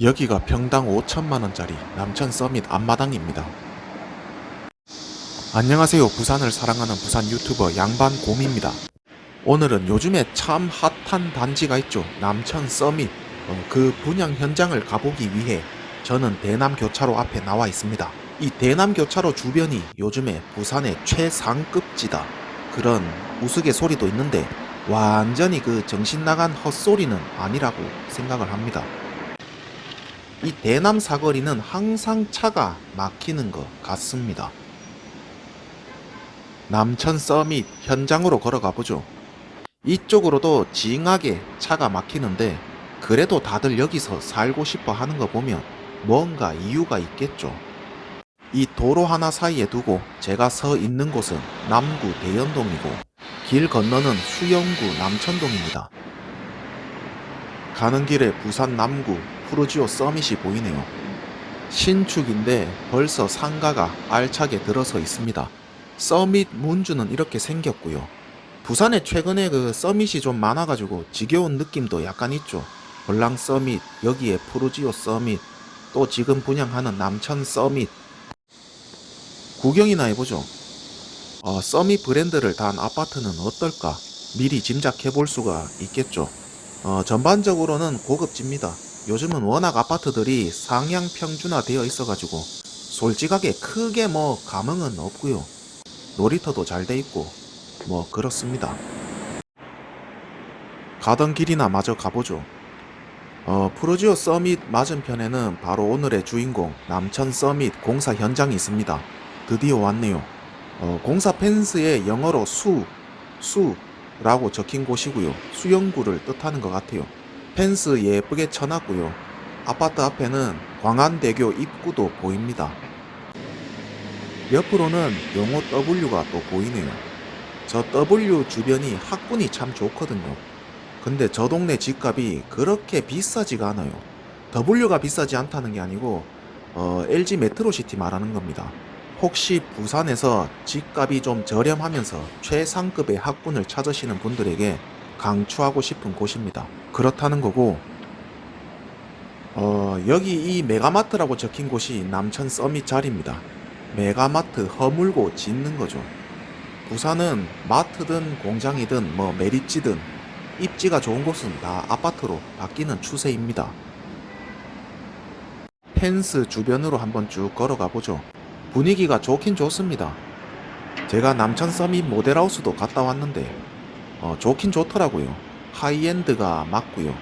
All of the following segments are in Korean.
여기가 평당 5천만원짜리 남천 서밋 앞마당입니다. 안녕하세요. 부산을 사랑하는 부산 유튜버 양반곰입니다. 오늘은 요즘에 참 핫한 단지가 있죠. 남천 서밋. 어, 그 분양 현장을 가보기 위해 저는 대남 교차로 앞에 나와 있습니다. 이 대남 교차로 주변이 요즘에 부산의 최상급지다. 그런 우스갯소리도 있는데 완전히 그 정신 나간 헛소리는 아니라고 생각을 합니다. 이 대남 사거리는 항상 차가 막히는 것 같습니다. 남천 서밋 현장으로 걸어가 보죠. 이쪽으로도 징하게 차가 막히는데 그래도 다들 여기서 살고 싶어 하는 거 보면 뭔가 이유가 있겠죠. 이 도로 하나 사이에 두고 제가 서 있는 곳은 남구 대연동이고 길 건너는 수영구 남천동입니다. 가는 길에 부산 남구 푸르지오 서밋이 보이네요. 신축인데 벌써 상가가 알차게 들어서 있습니다. 서밋 문주는 이렇게 생겼고요. 부산에 최근에 그 서밋이 좀 많아가지고 지겨운 느낌도 약간 있죠. 벌랑 서밋, 여기에 푸르지오 서밋, 또 지금 분양하는 남천 서밋. 구경이나 해보죠. 어, 서밋 브랜드를 단 아파트는 어떨까? 미리 짐작해 볼 수가 있겠죠. 어, 전반적으로는 고급집니다. 요즘은 워낙 아파트들이 상향 평준화 되어 있어가지고 솔직하게 크게 뭐 감흥은 없고요. 놀이터도 잘 돼 있고 뭐 그렇습니다. 가던 길이나 마저 가보죠. 어, 프로지오 서밋 맞은편에는 바로 오늘의 주인공 남천 서밋 공사 현장이 있습니다. 드디어 왔네요. 어, 공사 펜스에 영어로 수, 수라고 적힌 곳이고요. 수영구를 뜻하는 것 같아요. 펜스 예쁘게 쳐놨고요. 아파트 앞에는 광안대교 입구도 보입니다. 옆으로는 용호 W가 또 보이네요. 저 W 주변이 학군이 참 좋거든요. 근데 저 동네 집값이 그렇게 비싸지가 않아요. W가 비싸지 않다는 게 아니고 어, LG 메트로시티 말하는 겁니다. 혹시 부산에서 집값이 좀 저렴하면서 최상급의 학군을 찾으시는 분들에게 강추하고 싶은 곳입니다. 그렇다는 거고 어, 여기 이 메가마트라고 적힌 곳이 남천 서밋 자리입니다. 메가마트 허물고 짓는 거죠. 부산은 마트든 공장이든 뭐 메리츠든 입지가 좋은 곳은 다 아파트로 바뀌는 추세입니다. 펜스 주변으로 한번 쭉 걸어가 보죠. 분위기가 좋긴 좋습니다. 제가 남천 서밋 모델하우스도 갔다 왔는데 어, 좋긴 좋더라고요. 하이엔드가 맞고요.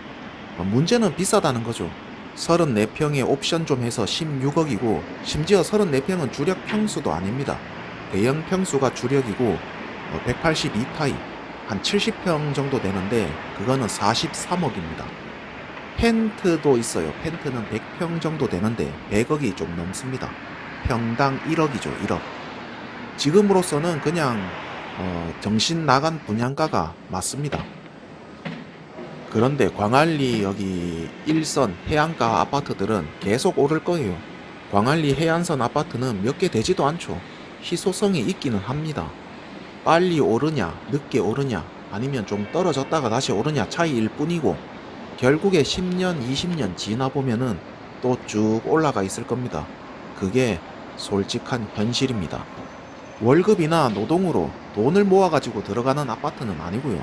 어, 문제는 비싸다는 거죠. 34평에 옵션 좀 해서 16억이고 심지어 34평은 주력 평수도 아닙니다. 대형 평수가 주력이고 182타입 한 70평 정도 되는데 그거는 43억입니다. 펜트도 있어요. 펜트는 100평 정도 되는데 100억이 좀 넘습니다. 평당 1억이죠. 1억. 지금으로서는 그냥 어, 정신 나간 분양가가 맞습니다. 그런데 광안리 여기 일선 해안가 아파트들은 계속 오를 거예요. 광안리 해안선 아파트는 몇 개 되지도 않죠. 희소성이 있기는 합니다. 빨리 오르냐, 늦게 오르냐, 아니면 좀 떨어졌다가 다시 오르냐 차이일 뿐이고, 결국에 10년, 20년 지나 보면은 또 쭉 올라가 있을 겁니다. 그게 솔직한 현실입니다. 월급이나 노동으로 돈을 모아가지고 들어가는 아파트는 아니고요.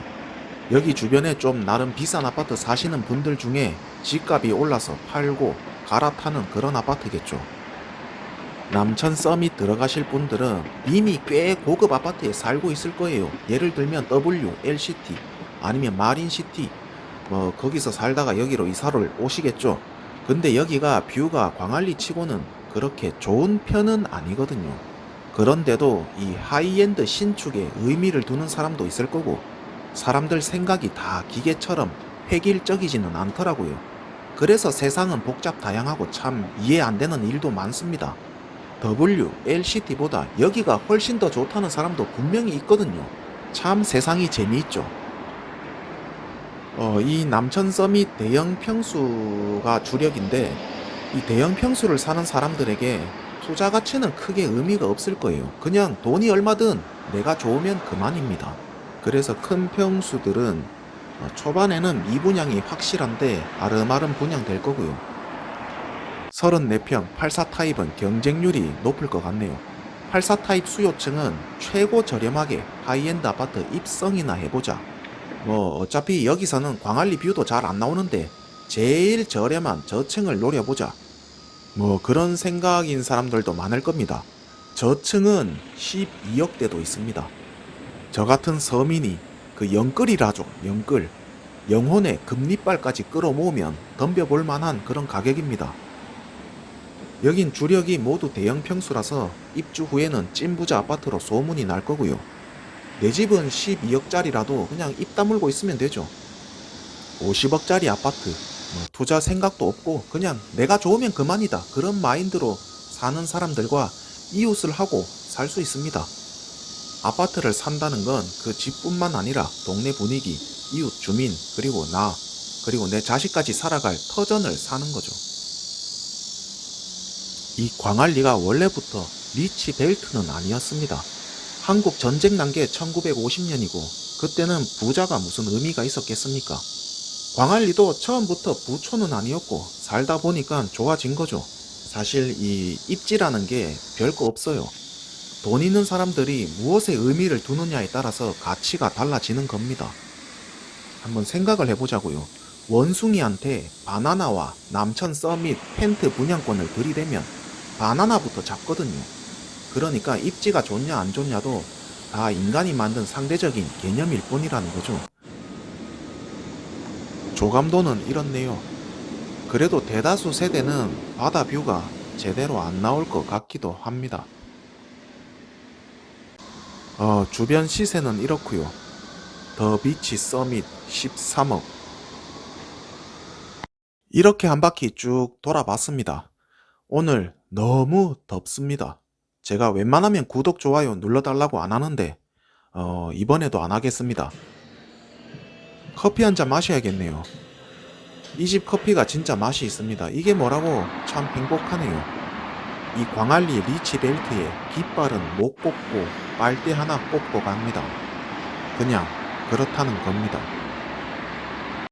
여기 주변에 좀 나름 비싼 아파트 사시는 분들 중에 집값이 올라서 팔고 갈아타는 그런 아파트겠죠. 남천 서밋 들어가실 분들은 이미 꽤 고급 아파트에 살고 있을 거예요. 예를 들면 W, LCT 아니면 마린시티 뭐 거기서 살다가 여기로 이사를 오시겠죠. 근데 여기가 뷰가 광안리 치고는 그렇게 좋은 편은 아니거든요. 그런데도 이 하이엔드 신축에 의미를 두는 사람도 있을 거고 사람들 생각이 다 기계처럼 획일적이지는 않더라고요. 그래서 세상은 복잡 다양하고 참 이해 안 되는 일도 많습니다. W, LCT보다 여기가 훨씬 더 좋다는 사람도 분명히 있거든요. 참 세상이 재미있죠. 어, 이 남천 서밋 대형 평수가 주력인데 이 대형 평수를 사는 사람들에게 투자 가치는 크게 의미가 없을 거예요. 그냥 돈이 얼마든 내가 좋으면 그만입니다. 그래서 큰 평수들은 어, 초반에는 미분양이 확실한데 아름아름 분양될 거고요. 34평 84 타입은 경쟁률이 높을 것 같네요. 84 타입 수요층은 최고 저렴하게 하이엔드 아파트 입성이나 해보자. 뭐 어차피 여기서는 광안리 뷰도 잘 안 나오는데 제일 저렴한 저층을 노려보자. 뭐 그런 생각인 사람들도 많을 겁니다. 저층은 12억대도 있습니다. 저 같은 서민이 그 영끌이라죠, 영끌. 영혼의 금리빨까지 끌어모으면 덤벼볼 만한 그런 가격입니다. 여긴 주력이 모두 대형 평수라서 입주 후에는 찐부자 아파트로 소문이 날 거고요. 내 집은 12억짜리라도 그냥 입 다물고 있으면 되죠. 50억짜리 아파트, 뭐 투자 생각도 없고 그냥 내가 좋으면 그만이다. 그런 마인드로 사는 사람들과 이웃을 하고 살 수 있습니다. 아파트를 산다는 건 그 집뿐만 아니라 동네 분위기, 이웃 주민, 그리고 나, 그리고 내 자식까지 살아갈 터전을 사는 거죠. 이 광안리가 원래부터 리치 벨트는 아니었습니다. 한국 전쟁 난 게 1950년이고 그때는 부자가 무슨 의미가 있었겠습니까? 광안리도 처음부터 부촌은 아니었고 살다 보니까 좋아진 거죠. 사실 이 입지라는 게 별거 없어요. 돈 있는 사람들이 무엇에 의미를 두느냐에 따라서 가치가 달라지는 겁니다. 한번 생각을 해보자고요. 원숭이한테 바나나와 남천 서밋 펜트 분양권을 들이대면 바나나부터 잡거든요. 그러니까 입지가 좋냐 안 좋냐도 다 인간이 만든 상대적인 개념일 뿐이라는 거죠. 조감도는 이렇네요. 그래도 대다수 세대는 바다 뷰가 제대로 안 나올 것 같기도 합니다. 어, 주변 시세는 이렇고요. 더 비치 서밋 13억. 이렇게 한 바퀴 쭉 돌아봤습니다. 오늘 너무 덥습니다. 제가 웬만하면 구독, 좋아요 눌러달라고 안 하는데, 어, 이번에도 안 하겠습니다. 커피 한 잔 마셔야겠네요. 이 집 커피가 진짜 맛이 있습니다. 이게 뭐라고 참 행복하네요. 이 광안리 리치 벨트에 깃발은 못 꽂고 빨대 하나 꽂고 갑니다. 그냥 그렇다는 겁니다.